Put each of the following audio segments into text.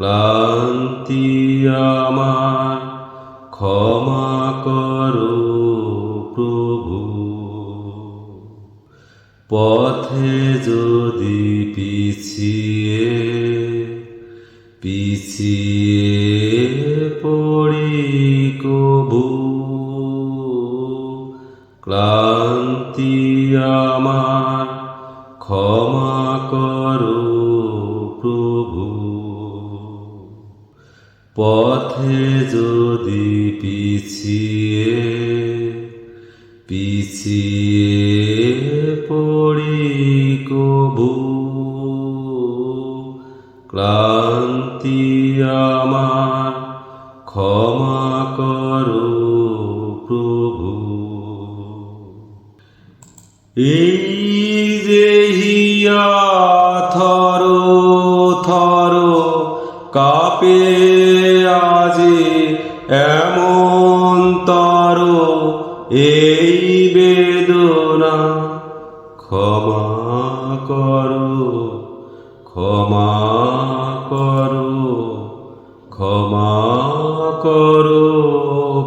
ক্লান্তি আমার, ক্ষমা করো প্রভু। পথে যদি পিছিয়ে পিছিয়ে পড়ি কবু। ক্লান্তি আমার, ক্ষমা করো প্রভু। পথে যদি পিছিয়ে পিছিয়ে পড়ি কবু। ক্লান্তি আমার ক্ষমা করো প্রভু। এই যে হিয়া, থর থর কাপে আজি এমন তর, এই বেদনা ক্ষমা করো ক্ষমা করো ক্ষমা করো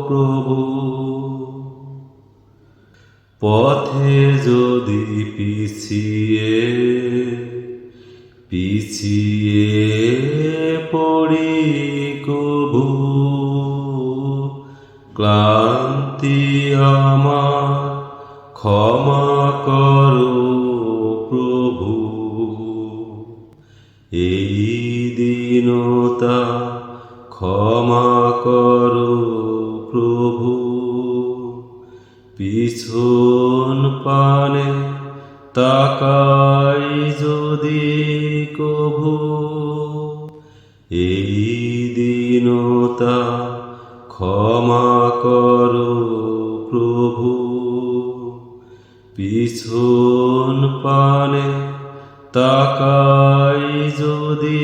প্রভু। পথে যদি পিছিয়ে পিছিয়ে পড়ি কবু। ক্লান্তি আমার, ক্ষমা করো প্রভু। এই দিনতা ক্ষমা করো প্রভু। পিছন পানে তাকাই যদি কভু, এই দিনতা ক্ষমা করো প্রভু। পিছন পানে তাকাই যদি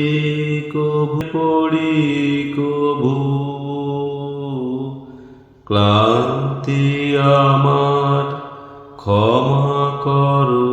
কভু, পড়ি কভু। ক্লান্তি আমার ক্ষমা করো